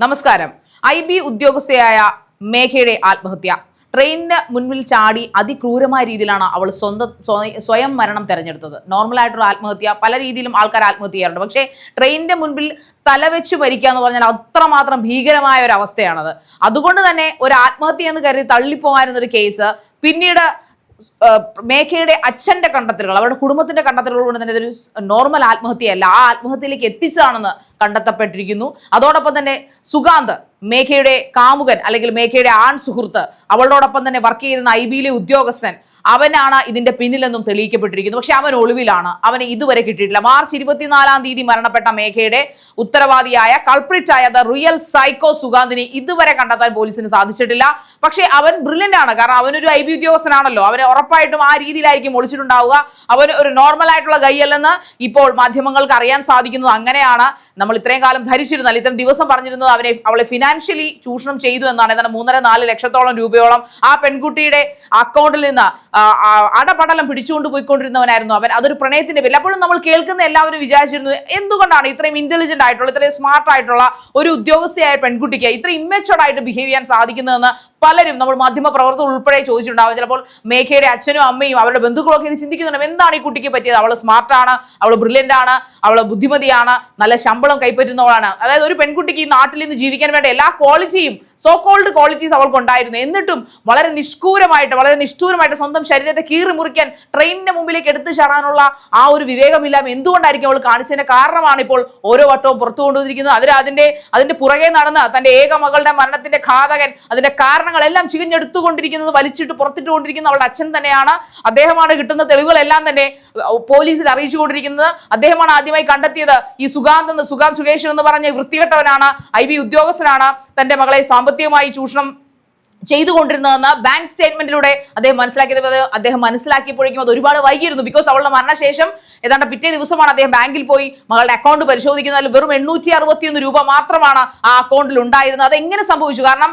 നമസ്കാരം. I B ഉദ്യോഗസ്ഥയായ മേഘയുടെ ആത്മഹത്യ. ട്രെയിനിന് മുൻപിൽ ചാടി അതിക്രൂരമായ രീതിയിലാണ് അവൾ സ്വന്തം സ്വയം മരണം തെരഞ്ഞെടുത്തത്. നോർമൽ ആയിട്ടുള്ള ആത്മഹത്യ പല രീതിയിലും ആൾക്കാർ ആത്മഹത്യ ചെയ്യാറുണ്ട്. പക്ഷേ ട്രെയിനിന്റെ മുൻപിൽ തലവെച്ച് മരിക്കുക എന്ന് പറഞ്ഞാൽ അത്രമാത്രം ഭീകരമായ ഒരു അവസ്ഥയാണത്. അതുകൊണ്ട് തന്നെ ഒരു ആത്മഹത്യ എന്ന് കരുതി തള്ളിപ്പോകാനുന്നൊരു കേസ് പിന്നീട് മേഘയുടെ അച്ഛന്റെ കണ്ടെത്തലുകൾ അവരുടെ കുടുംബത്തിന്റെ കണ്ടെത്തലുകൾ കൊണ്ട് തന്നെ ഇതൊരു നോർമൽ ആത്മഹത്യയല്ല. ആ ആത്മഹത്യയിലേക്ക് എത്തിച്ചതാണെന്ന് കണ്ടെത്തപ്പെട്ടിരിക്കുന്നു. അതോടൊപ്പം തന്നെ സുഗാന്ത് മേഘയുടെ കാമുകൻ അല്ലെങ്കിൽ മേഘയുടെ ആൺ സുഹൃത്ത് അവളോടൊപ്പം തന്നെ വർക്ക് ചെയ്യുന്ന ഐ ബിയിലെ ഉദ്യോഗസ്ഥൻ അവനാണ് ഇതിന്റെ പിന്നിലെന്നും തെളിയിക്കപ്പെട്ടിരിക്കുന്നു. പക്ഷെ അവൻ ഒളിവിലാണ്. അവന് ഇതുവരെ കിട്ടിയിട്ടില്ല. മാർച്ച് ഇരുപത്തിനാലാം തീയതി മരണപ്പെട്ട മേഘയുടെ ഉത്തരവാദിയായ ആയ ദ റിയൽ സൈക്കോ സുഗാന്തിനെ ഇതുവരെ കണ്ടെത്താൻ പോലീസിന് സാധിച്ചിട്ടില്ല. പക്ഷേ അവൻ ബ്രില്യന്റ് ആണ്. കാരണം അവനൊരു ഐ ബി ഉദ്യോഗസ്ഥനാണല്ലോ. അവനെ ഉറപ്പായിട്ടും ആ രീതിയിലായിരിക്കും ഒളിച്ചിട്ടുണ്ടാവുക. അവൻ ഒരു നോർമൽ ആയിട്ടുള്ള കൈയല്ലെന്ന് ഇപ്പോൾ മാധ്യമങ്ങൾക്ക് അറിയാൻ സാധിക്കുന്നത് അങ്ങനെയാണ്. നമ്മൾ ഇത്രയും കാലം ധരിച്ചിരുന്നാൽ ഇത്രയും ദിവസം പറഞ്ഞിരുന്നത് അവനെ അവളെ ഫിനാൻഷ്യലി ചൂഷണം ചെയ്തു എന്നാണ്. ഏതാണ്ട് മൂന്നര നാല് ലക്ഷത്തോളം രൂപയോളം ആ പെൺകുട്ടിയുടെ അക്കൗണ്ടിൽ നിന്ന് അടപടലം പിടിച്ചുകൊണ്ട് പോയിക്കൊണ്ടിരുന്നവനായിരുന്നു അവൻ. അതൊരു പ്രണയത്തിന്റെ പേരിൽ. അപ്പോഴും നമ്മൾ കേൾക്കുന്ന എല്ലാവരും വിചാരിച്ചിരുന്നു എന്തുകൊണ്ടാണ് ഇത്രയും ഇന്റലിജന്റ് ആയിട്ടുള്ള ഇത്രയും സ്മാർട്ട് ആയിട്ടുള്ള ഒരു ഉദ്യോഗസ്ഥയായ പെൺകുട്ടിക്ക് ഇത്ര ഇമ്മച്ചുവർഡ് ആയിട്ട് ബിഹേവ് ചെയ്യാൻ സാധിക്കുന്നതെന്ന് പലരും നമ്മൾ മാധ്യമ പ്രവർത്തകർ ഉൾപ്പെടെ ചോദിച്ചിട്ടുണ്ടാവും. ചിലപ്പോൾ മേഘയുടെ അച്ഛനും അമ്മയും അവരുടെ ബന്ധുക്കളൊക്കെ ഇത് ചിന്തിക്കുന്നുണ്ടാവും എന്താണ് ഈ കുട്ടിക്ക് പറ്റിയത്? അവൾ സ്മാർട്ടാണ് അവൾ ബ്രില്യന്റ് ആണ് അവൾ ബുദ്ധിമതിയാണ് നല്ല ശമ്പളം കൈപ്പറ്റുന്നവളാണ്. അതായത് ഒരു പെൺകുട്ടിക്ക് ഈ നാട്ടിൽ നിന്ന് ജീവിക്കാൻ വേണ്ട എല്ലാ ക്വാളിറ്റിയും സോ കോൾഡ് ക്വാളിറ്റീസ് അവൾക്കുണ്ടായിരുന്നു. എന്നിട്ടും വളരെ നിഷ്കൂരമായിട്ട് വളരെ നിഷ്ഠൂരമായിട്ട് സ്വന്തം ശരീരത്തെ കീറി മുറിക്കാൻ ട്രെയിനിന്റെ മുമ്പിലേക്ക് എടുത്തു ചാടാനുള്ള ആ ഒരു വിവേകമില്ലായ്മ എന്തുകൊണ്ടായിരിക്കും അവൾ കാണിച്ചതിന്റെ കാരണമാണ് ഇപ്പോൾ ഓരോ വട്ടവും പുറത്തു കൊണ്ടുവന്നിരിക്കുന്നത് അതിന് അതിന്റെ അതിന്റെ പുറകെ നടന്ന തന്റെ ഏക മകളുടെ മരണത്തിന്റെ ഘാതകൻ അതിന്റെ കാരണങ്ങളെല്ലാം ചികഞ്ഞെടുത്തുകൊണ്ടിരിക്കുന്നത് വലിച്ചിട്ട് പുറത്തിട്ടുകൊണ്ടിരിക്കുന്ന അവളുടെ അച്ഛൻ തന്നെയാണ്. അദ്ദേഹമാണ് കിട്ടുന്ന തെളിവുകളെല്ലാം തന്നെ പോലീസിൽ അറിയിച്ചുകൊണ്ടിരിക്കുന്നത്. അദ്ദേഹമാണ് ആദ്യമായി കണ്ടെത്തിയത് ഈ സുഗാന്ത് എന്ന് സുഗാന്ത് സുകേഷ് എന്ന് പറഞ്ഞ വൃത്തികെട്ടവനാണ്. ഐ ബി ഉദ്യോഗസ്ഥനാണ്. തന്റെ മകളെ സാമ്പത്തികമായി ചൂഷണം ചെയ്തുകൊണ്ടിരുന്നതെന്ന് ബാങ്ക് സ്റ്റേറ്റ്മെന്റിലൂടെ അദ്ദേഹം മനസ്സിലാക്കിയത്. അദ്ദേഹം മനസ്സിലാക്കിയപ്പോഴേക്കും അത് ഒരുപാട് വൈകിയിരുന്നു. ബിക്കോസ് അവളുടെ മരണശേഷം ഏതാണ്ട് പിറ്റേ ദിവസമാണ് അദ്ദേഹം ബാങ്കിൽ പോയി മകളുടെ അക്കൗണ്ട് പരിശോധിക്കുന്നതിൽ വെറും എണ്ണൂറ്റി അറുപത്തിയൊന്ന് രൂപ മാത്രമാണ് ആ അക്കൗണ്ടിൽ ഉണ്ടായിരുന്നത്. അത് എങ്ങനെ സംഭവിച്ചു? കാരണം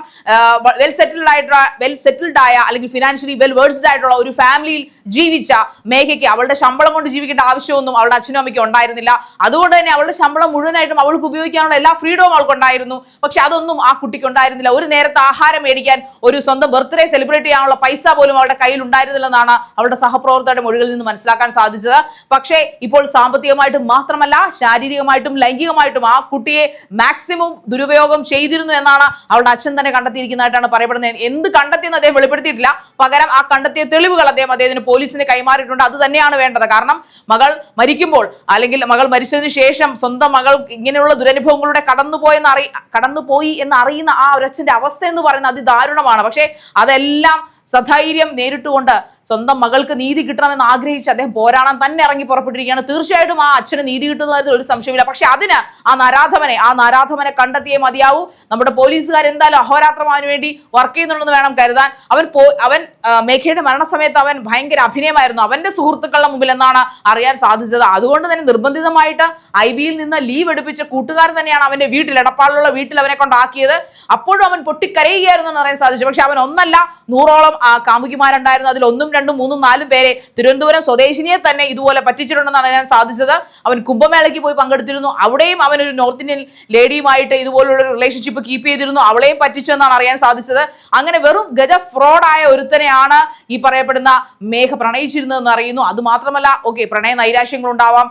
വെൽ സെറ്റിൽഡ് ആയിട്ടുള്ള വെൽ സെറ്റിൽഡ് ആയ അല്ലെങ്കിൽ ഫിനാൻഷ്യലി വെൽ വേഴ്സ്ഡ് ആയിട്ടുള്ള ഒരു ഫാമിലിയിൽ ജീവിച്ച മേഘയ്ക്ക് അവളുടെ ശമ്പളം കൊണ്ട് ജീവിക്കേണ്ട ആവശ്യമൊന്നും അവളുടെ അച്ഛനും അമ്മയ്ക്കും ഉണ്ടായിരുന്നില്ല. അതുകൊണ്ട് തന്നെ അവളുടെ ശമ്പളം മുഴുവനായിട്ടും അവൾക്ക് ഉപയോഗിക്കാനുള്ള എല്ലാ ഫ്രീഡവും അവൾക്കുണ്ടായിരുന്നു. പക്ഷെ അതൊന്നും ആ കുട്ടിക്ക് ഉണ്ടായിരുന്നില്ല. ഒരു നേരത്തെ ആഹാരം മേടിക്കാൻ ഒരു സ്വന്തം ബർത്ത്ഡേ സെലിബ്രേറ്റ് ചെയ്യാനുള്ള പൈസ പോലും അവരുടെ കയ്യിൽ ഉണ്ടായിരുന്നില്ലെന്നാണ് അവരുടെ സഹപ്രവർത്തകരുടെ മൊഴികളിൽ നിന്ന് മനസ്സിലാക്കാൻ സാധിച്ചത്. പക്ഷേ ഇപ്പോൾ സാമ്പത്തികമായിട്ടും മാത്രമല്ല ശാരീരികമായിട്ടും ലൈംഗികമായിട്ടും ആ കുട്ടിയെ മാക്സിമം ദുരുപയോഗം ചെയ്തിരുന്നു എന്നാണ് അവളുടെ അച്ഛൻ തന്നെ കണ്ടെത്തിയിരിക്കുന്നതായിട്ടാണ് പറയപ്പെടുന്നത്. എന്ത് കണ്ടെത്തിയെന്ന് അദ്ദേഹം വെളിപ്പെടുത്തിയിട്ടില്ല. പകരം ആ കണ്ടെത്തിയ തെളിവുകൾ അദ്ദേഹം അദ്ദേഹത്തിന് പോലീസിന് കൈമാറിയിട്ടുണ്ട്. അത് തന്നെയാണ് വേണ്ടത്. കാരണം മകൾ മരിക്കുമ്പോൾ അല്ലെങ്കിൽ മകൾ മരിച്ചതിന് ശേഷം സ്വന്തം മകൾ ഇങ്ങനെയുള്ള ദുരനുഭവങ്ങളുടെ കടന്നുപോയെന്ന് അറി കടന്നുപോയി എന്ന് അറിയുന്ന ആ ഒരച്ഛന്റെ അവസ്ഥ എന്ന് പറയുന്നത് അതിദാരുണമാണ്. പക്ഷേ അതെല്ലാം സധൈര്യം നേരിട്ടുകൊണ്ട് സ്വന്തം മകൾക്ക് നീതി കിട്ടണമെന്ന് ആഗ്രഹിച്ച് അദ്ദേഹം പോരാടാൻ തന്നെ ഇറങ്ങി പുറപ്പെട്ടിരിക്കുകയാണ്. തീർച്ചയായിട്ടും ആ അച്ഛന് നീതി കിട്ടുന്ന കാര്യത്തിൽ ഒരു സംശയമില്ല പക്ഷെ അതിന് ആ നരാധമനെ ആ നരാധമനെ കണ്ടെത്തിയേ മതിയാവൂ. നമ്മുടെ പോലീസുകാർ എന്തായാലും അഹോരാത്രം അവന് വേണ്ടി വർക്ക് ചെയ്യുന്നുണ്ടെന്ന് വേണം കരുതാൻ. അവൻ അവൻ മേഘയുടെ മരണസമയത്ത് അവൻ ഭയങ്കര അഭിനയമായിരുന്നു. അവന്റെ സുഹൃത്തുക്കളുടെ മുമ്പിൽ എന്നാണ് അറിയാൻ സാധിച്ചത്. അതുകൊണ്ട് തന്നെ നിർബന്ധിതമായിട്ട് ഐ ബിയിൽ നിന്ന് ലീവ് എടുപ്പിച്ച കൂട്ടുകാരൻ തന്നെയാണ് അവന്റെ വീട്ടിൽ എടപ്പാളിലുള്ള വീട്ടിൽ അവനെ കൊണ്ടാക്കിയത്. അപ്പോഴും അവൻ പൊട്ടിക്കരയുകയായിരുന്നു എന്ന് അറിയാൻ സാധിച്ചു. പക്ഷെ അവൻ ഒന്നല്ല നൂറോളം കാമുകിമാരുണ്ടായിരുന്നു. അതിൽ ഒന്നും രണ്ടും മൂന്നും നാലും പേരെ തിരുവനന്തപുരം സ്വദേശിനിയെ തന്നെ ഇതുപോലെ പറ്റിച്ചിട്ടുണ്ടെന്നാണ് ഞാൻ സാധിച്ചത്. അവൻ കുംഭമേളയ്ക്ക് പോയി പങ്കെടുത്തിരുന്നു. അവിടെയും അവൻ ഒരു നോർത്ത് ഇന്ത്യൻ ലേഡിയുമായിട്ട് ഇതുപോലുള്ള റിലേഷൻഷിപ്പ് കീപ്പ് ചെയ്തിരുന്നു. അവളെയും പറ്റിച്ചു എന്നാണ് അറിയാൻ സാധിച്ചത്. അങ്ങനെ വെറും ഗജ ഫ്രോഡായ ഒരുത്തനെയാണ് ഈ പറയപ്പെടുന്ന മേഘ പ്രണയിച്ചിരുന്നത് എന്ന് അറിയുന്നു. അത് മാത്രമല്ല ഓക്കെ പ്രണയ നൈരാശ്യങ്ങൾ ഉണ്ടാവാം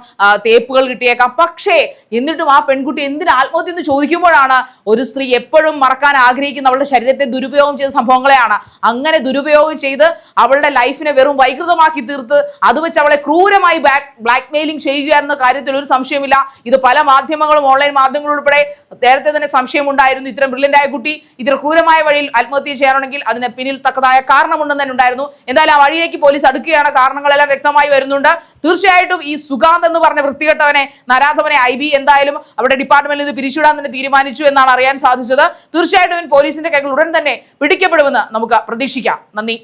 തേപ്പുകൾ കിട്ടിയേക്കാം. പക്ഷേ എന്നിട്ടും ആ പെൺകുട്ടി എന്തിന് ആത്മഹത്യ എന്ന് ചോദിക്കുമ്പോഴാണ് ഒരു സ്ത്രീ എപ്പോഴും മറക്കാൻ ആഗ്രഹിക്കുന്ന അവളുടെ ശരീരത്തെ ദുരുപയോഗം ചെയ്ത സംഭവങ്ങളെയാണ് അങ്ങനെ ദുരുപയോഗം ചെയ്ത് അവളുടെ ലൈഫിനെ വെറും വൈകൃതമാക്കി തീർത്ത് അത് വെച്ച് അവളെ ക്രൂരമായി ബ്ലാക്ക് മെയിലിംഗ് ചെയ്യുകയെന്ന കാര്യത്തിൽ ഒരു സംശയമില്ല. ഇത് പല മാധ്യമങ്ങളും ഓൺലൈൻ മാധ്യമങ്ങളും ഉൾപ്പെടെ നേരത്തെ തന്നെ സംശയമുണ്ടായിരുന്നു. ഇത്തരം ആയ കുട്ടി ഇത്ര ക്രൂരമായ വഴിയിൽ ആത്മഹത്യ ചെയ്യാനുണ്ടെങ്കിൽ അതിന് പിന്നിൽ തക്കതായ കാരണമുണ്ടെന്ന് തന്നെ ഉണ്ടായിരുന്നു. എന്തായാലും ആ വഴിയിലേക്ക് പോലീസ് അടുക്കുകയാണ്. കാരണങ്ങളെല്ലാം വ്യക്തമായി വരുന്നുണ്ട്. തീർച്ചയായിട്ടും ഈ സുഗാന്ത് എന്ന് പറഞ്ഞ വൃത്തികെട്ടവനെ നരാധവനെ ഐ ബി എന്തായാലും അവരുടെ ഡിപ്പാർട്ട്മെന്റിൽ നിന്ന് പിരിച്ചുവിടാൻ തന്നെ തീരുമാനിച്ചു എന്നാണ് അറിയാൻ സാധിച്ചത്. തീർച്ചയായിട്ടും പോലീസിന്റെ കൈകൾ ഉടൻ തന്നെ പിടിക്കപ്പെടുമെന്ന് നമുക്ക് പ്രതീക്ഷിക്കാം. നന്ദി.